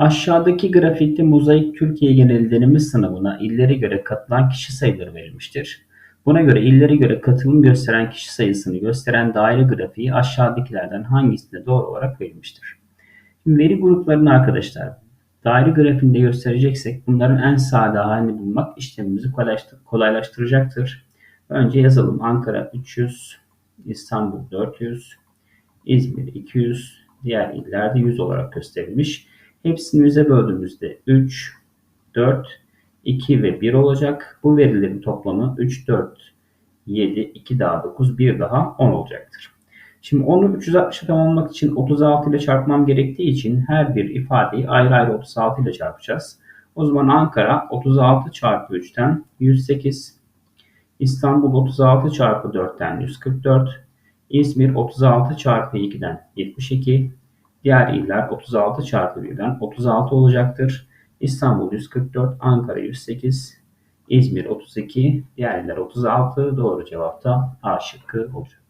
Aşağıdaki grafikte mozaik Türkiye genel deneme sınavına illere göre katılan kişi sayıları verilmiştir. Buna göre illere göre katılım gösteren kişi sayısını gösteren daire grafiği aşağıdakilerden hangisinde doğru olarak verilmiştir? Şimdi veri gruplarını arkadaşlar daire grafiğinde göstereceksek bunların en sade halini bulmak işlemimizi kolaylaştıracaktır. Önce yazalım. Ankara 300, İstanbul 400, İzmir 200, diğer illerde 100 olarak gösterilmiş. Hepsini 100'e böldüğümüzde 3, 4, 2 ve 1 olacak. Bu verilerin toplamı 3, 4, 7, 2 daha 9, 1 daha 10 olacaktır. Şimdi 10'u 360'a tamamlamak için 36 ile çarpmam gerektiği için her bir ifadeyi ayrı ayrı 36 ile çarpacağız. O zaman Ankara 36 çarpı 3'ten 108, İstanbul 36 çarpı 4'ten 144, İzmir 36 çarpı 2'den 72, diğer iller 36 çarpı 1'den 36 olacaktır. İstanbul 144, Ankara 108, İzmir 32, diğer iller 36. Doğru cevap da A şıkkı olacak.